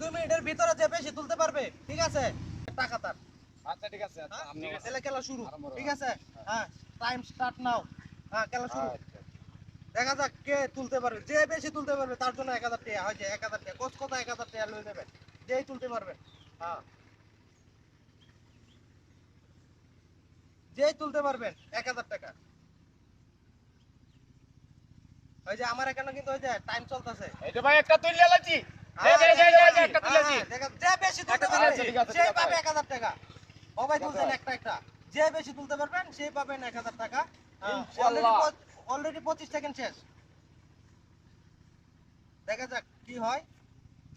দুই মিনিটের ভিতরে যে বেশি তুলতে পারবে ঠিক আছে? টাকা তার। আচ্ছা ঠিক আছে আচ্ছা, আপনি তাহলে খেলা শুরু ঠিক আছে? হ্যাঁ টাইম স্টার্ট নাও। হ্যাঁ খেলা শুরু। আচ্ছা। দেখা যাক কে তুলতে পারবে। যে বেশি তুলতে পারবে তার জন্য এক হাজার টাকা হয়েছে এক হাজার টাকা। কোচ কথা এক হাজার টাকা লয়ে দেবেন যেই তুলতে পারবেন হ্যাঁ। যেই তুলতে পারবেন এক হাজার টাকা। ওই যে আমার এখানে কিন্তু ওই যে টাইম চলতেছে যে ভাই একটা তুলে লাচ্ছি। একটা তুলেছি যে বেশি তুলতে পারবে তুলেছি, ঠিক আছে, সেই পাবে এক হাজার টাকা। সবাই তুলছেন একটা একটা। যে বেশি তুলতে পারবেন সেই পাবেন এক হাজার টাকা। অলরেডি পঁচিশ সেকেন্ড শেষ। দেখা যাক কি হয়।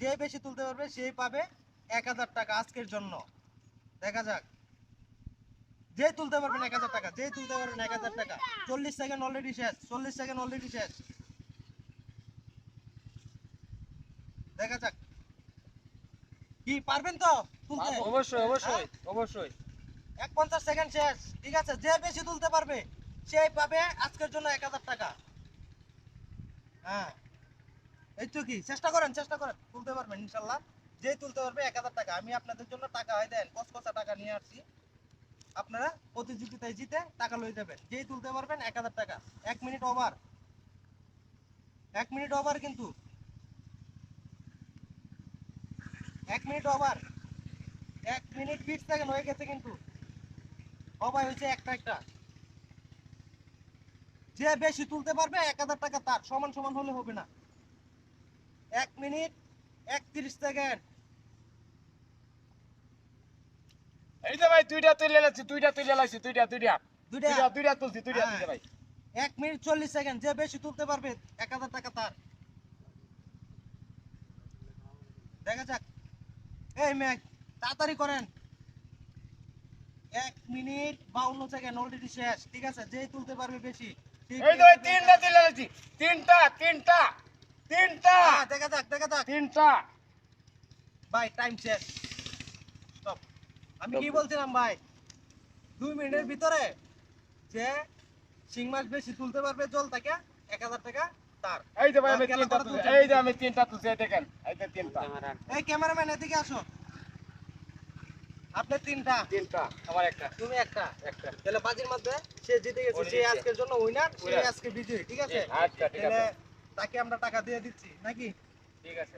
যে বেশি তুলতে পারবে সেই পাবে এক হাজার টাকা আজকের জন্য। দেখা যাক। যে তুলতে পারবেন এক হাজার টাকা যে তুলতে পারবেন এক হাজার টাকা। চল্লিশ সেকেন্ড অলরেডি শেষ চল্লিশ সেকেন্ড অলরেডি শেষ। দেখা যাক। কি পারবেন তো অবশ্যই অবশ্যই অবশ্যই। এক পঞ্চাশ সেকেন্ড শেষ ঠিক আছে? যে বেশি তুলতে পারবে সেই পাবে আজকের জন্য এক হাজার টাকা। হ্যাঁ? এই তো কি চেষ্টা করেন চেষ্টা করেন। তুলতে পারবেন ইনশাল্লাহ। যে তুলতে পারবে এক হাজার টাকা। আমি আপনাদের জন্য টাকা হয় দেন কসকসা টাকা নিয়ে আসছি। আপনারা প্রতিযোগিতায় জিতে টাকা লই যাবেন। যেই তুলতে পারবেন এক হাজার টাকা। এক মিনিট ওভার এক মিনিট ওভার কিন্তু। এক মিনিট ওভার। এক মিনিট বিশ সেকেন্ড হয়ে গেছে কিন্তু। সবাই হয়েছে একটা একটা। যে বেশি তুলতে পারবে এক হাজার টাকা তার। সমান সমান হলে হবে না। এক মিনিট একত্রিশ সেকেন্ড। এই যে ভাই দুইটা তুলে লাচ্ছি দুইটা তুলে লাচ্ছি দুইটা দুইটা। দুইটা? দুইটা তুলছি দুইটা হ্যাঁ। দুইটা ভাই। এক মিনিট চল্লিশ সেকেন্ড। যে বেশি তুলতে পারবে এক হাজার টাকা তার। দেখা যাক। এই ম্যাক তাড়াতাড়ি করেন। এক মিনিট বাউন্ন সেকেন্ড অলরেডি শেষ ঠিক আছে? যেই তুলতে পারবে বেশি এই তিনটা তুলে তিনটা তিনটা তিনটা। হ্যাঁ, দেখা যাক দেখা যাক। তিনটা। ভাই টাইম শেষ। স্টপ আমি কি বলছিলাম ভাই? দুই মিনিটের ভিতরে যে শিং মাছ বেশি তুলতে পারবে জল থেকে এক হাজার টাকা এই যে ভাই আমি তিনটা তুলছি তুলছি। এই যে আমি তিনটা তুলছি এই দেখেন এই যে তিনটা। এই ক্যামেরাম্যান এদিকে আসো। আপনি তিনটা। তিনটা। আমার একটা। তুমি একটা। একটা। তাহলে বাজির মধ্যে সে জিতে গেছে সে আজকের জন্য উইনার সে আজকে বিজয়ী ঠিক আছে? আচ্ছা ঠিক আছে। তাকে আমরা টাকা দিয়ে দিচ্ছি নাকি? ঠিক আছে।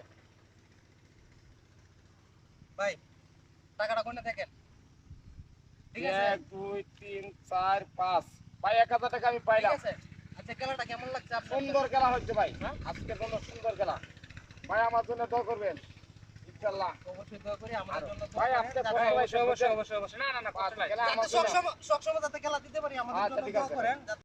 ভাই টাকাটা কোনে দেখেন? ঠিক আছে? এক দুই তিন চার পাঁচ। ভাই এক হাজার টাকা আমি ঠিক আছে? আচ্ছা খেলাটা কেমন লাগছে সুন্দর খেলা হচ্ছে ভাই। আজকে কোনো সুন্দর খেলা। ভাই আমার জন্য দোয়া করবেন। অবশ্যই অবশ্যই অবশ্যই না না না জন্য। সবসময় সবসময় যাতে খেলা দিতে পারি আমাদের